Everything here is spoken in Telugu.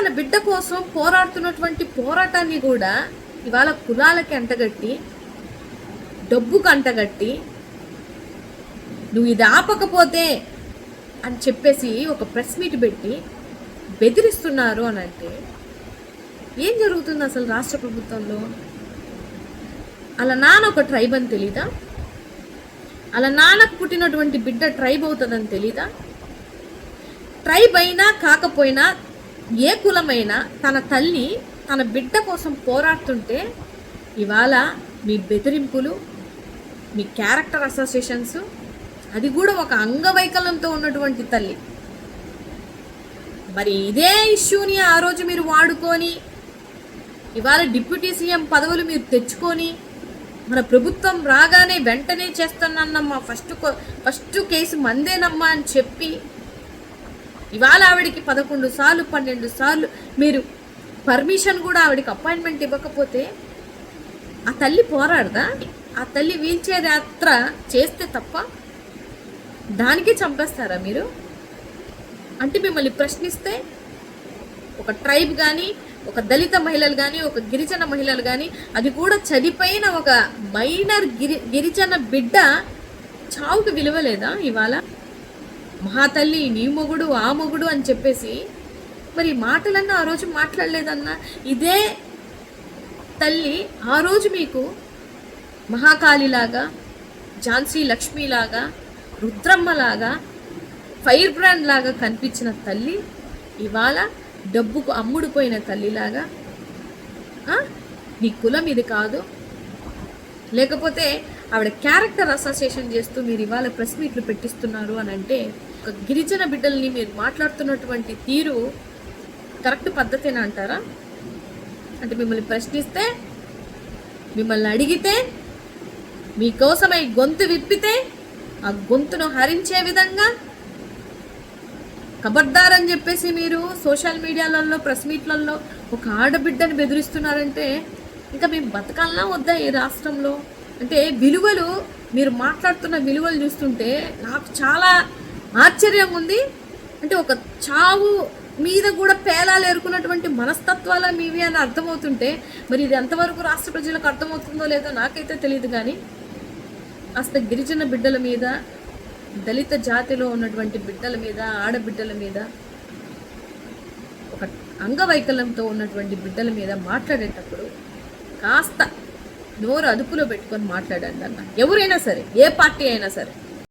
తన బిడ్డ కోసం పోరాడుతున్నటువంటి పోరాటాన్ని కూడా ఇవాళ కులాలకి అంటగట్టి డబ్బుకు అంటగట్టి నువ్వు ఇది ఆపకపోతే అని చెప్పేసి ఒక ప్రెస్ మీట్ పెట్టి బెదిరిస్తున్నారు అని అంటే ఏం జరుగుతుంది అసలు రాష్ట్ర ప్రభుత్వంలో? అలా నాన్న ఒక ట్రైబ్ అని తెలీదా? అలా నాన్నకు పుట్టినటువంటి బిడ్డ ట్రైబ్ అవుతుందని తెలీదా? ట్రైబ్ అయినా కాకపోయినా ఏ కులమైనా తన తల్లి తన బిడ్డ కోసం పోరాడుతుంటే ఇవాళ మీ బెదిరింపులు మీ క్యారెక్టర్ అసోసియేషన్స్ అది కూడా ఒక అంగవైకల్యంతో ఉన్నటువంటి తల్లి. మరి ఇదే ఇష్యూని ఆ రోజు మీరు వాడుకొని ఇవాళ డిప్యూటీ సీఎం పదవులు మీరు తెచ్చుకొని మన ప్రభుత్వం రాగానే వెంటనే చేస్తానన్నమ్మా ఫస్ట్ ఫస్ట్ కేసు మందేనమ్మా అని చెప్పి ఇవాళ ఆవిడకి పదకొండు సార్లు పన్నెండు సార్లు మీరు పర్మిషన్ కూడా ఆవిడకి అపాయింట్మెంట్ ఇవ్వకపోతే ఆ తల్లి పోరాడదా? ఆ తల్లి వీల్చైర్ యాత్ర చేస్తే తప్ప దానికి చంపేస్తారా మీరు? అంటే మిమ్మల్ని ప్రశ్నిస్తే ఒక ట్రైబ్ కానీ ఒక దళిత మహిళలు కానీ ఒక గిరిజన మహిళలు కానీ అది కూడా చనిపోయిన ఒక మైనర్ గిరి గిరిజన బిడ్డ చావుకి విలువలేదా ఇవాళ? మహాతల్లి నీ మొగుడు ఆ మొగుడు అని చెప్పేసి మరి మాటలన్నా ఆ రోజు మాట్లాడలేదన్నా. ఇదే తల్లి ఆ రోజు మీకు మహాకాళిలాగా ఝాన్సీ లక్ష్మిలాగా రుద్రమ్మలాగా ఫైర్ బ్రాండ్ లాగా కనిపించిన తల్లి ఇవాళ డబ్బుకు అమ్ముడుపోయిన తల్లిలాగా నీ కులం ఇది కాదు. లేకపోతే ఆవిడ క్యారెక్టర్ అసోసియేషన్ చేస్తూ మీరు ఇవాళ ప్రెస్ మీట్లు పెట్టిస్తున్నారు అని అంటే ఒక గిరిజన బిడ్డల్ని మీరు మాట్లాడుతున్నటువంటి తీరు కరెక్ట్ పద్ధతేనా అంటారా? అంటే మిమ్మల్ని ప్రశ్నిస్తే మిమ్మల్ని అడిగితే మీకోసమై గొంతు విప్పితే ఆ గొంతును హరించే విధంగా ఖబర్దార్ అని చెప్పేసి మీరు సోషల్ మీడియాలలో ప్రెస్ మీట్లలో ఒక ఆడబిడ్డని బెదిరిస్తున్నారంటే ఇంకా మేము బతకాలనా వద్దా ఈ రాష్ట్రంలో? అంటే విలువలు మీరు మాట్లాడుతున్న విలువలు చూస్తుంటే నాకు చాలా ఆశ్చర్యంగా ఉంది. అంటే ఒక చావు మీద కూడా పేలాలు ఏరుకున్నటువంటి మనస్తత్వాల మీవి అని అర్థమవుతుంటే మరి ఇది ఎంతవరకు రాష్ట్ర ప్రజలకు అర్థమవుతుందో లేదో నాకైతే తెలియదు కానీ కాస్త గిరిజన బిడ్డల మీద దళిత జాతిలో ఉన్నటువంటి బిడ్డల మీద ఆడబిడ్డల మీద ఒక అంగవైకల్యంతో ఉన్నటువంటి బిడ్డల మీద మాట్లాడేటప్పుడు కాస్త నోరు అదుపులో పెట్టుకొని మాట్లాడండి అన్న ఎవరైనా సరే ఏ పార్టీ అయినా సరే.